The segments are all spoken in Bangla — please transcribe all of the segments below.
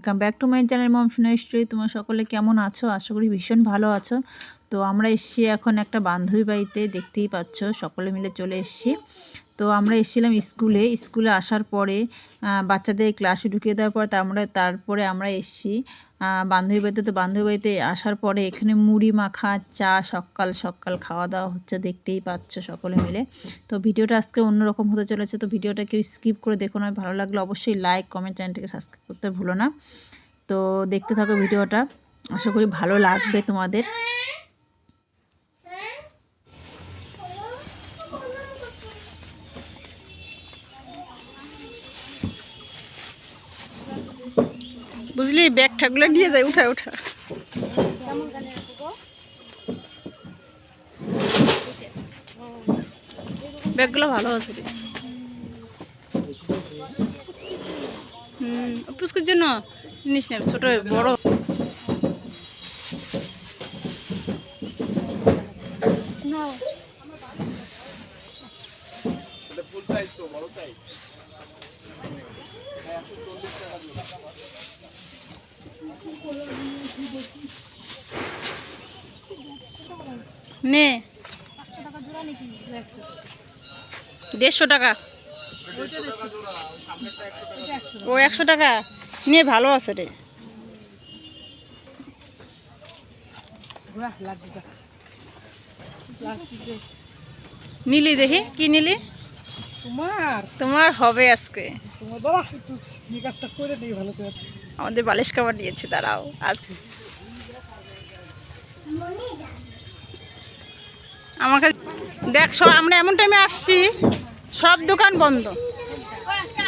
Welcome back to my channel Mom story তোমার সকলে কেমন আছো? আশা করি ভীষণ ভালো আছো। তো আমরা এসছি এখন একটা বান্ধবী বাড়িতে, দেখতেই পাচ্ছ, সকলে মিলে চলে এসছি। তো আমরা এসেছিলাম স্কুলে। স্কুলে আসার পরে বাচ্চাদের ক্লাসে ঢুকিয়ে দেওয়ার পর আমরা তারপরে আমরা এসছি। বান্ধবী বাড়িতে তো বান্ধবী বাড়িতে আসার পরে এখানে মুড়ি মাখা, চা, সকাল সকাল খাওয়া দাওয়া হচ্ছে, দেখতেই পাচ্ছ সকলে মিলে। তো ভিডিওটা আজকে অন্যরকম হতে চলেছে, তো ভিডিওটা কেউ স্কিপ করে দেখো না। ভালো লাগলে অবশ্যই লাইক কমেন্ট চ্যানেলটিকে সাবস্ক্রাইব করতে ভুলো না। তো দেখতে থাকো ভিডিওটা। আশা করি ভালো লাগবে তোমাদের। বুঝলি ব্যাগ ঠাকগুলো নিয়ে যায় উঠা উঠা। ব্যাগগুলো ভালো আছে রে। হুম পুষ্কুর জন্য নিস না ছোট বড়। ফুল সাইজ তো, বড় সাইজ নে। দেড়শো টাকা। ও একশো টাকা? নে ভালো আছে রে। নিলি দেখি কি নিলি? তোমার। তোমার হবে আজকে। তোমার বাবা করে দিই ভালো করে। আমাদের বালিশ খাবার নিয়েছে দাঁড়াও আজকে আমার কাছে দেখ সব আমরা এমন টাইমে আসছি সব দোকান বন্ধ।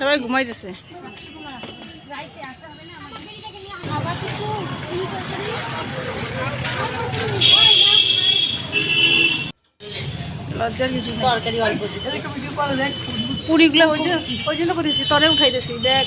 সবাই ঘুমাইতেছে। লজ্জার কিছু তরকারি অল্প পুরিগুলো ওই জন্য ওই জন্য করতেছি তরে উঠাইতেছি দেখ।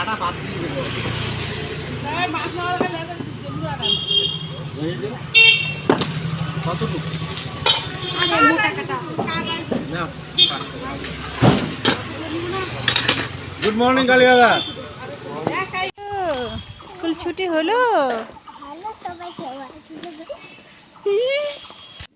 আটা বাদ দিয়ে দেবো। কতটুকু? গুড মর্নিং কালিয়াদা স্কুল ছুটি হলো। সবাই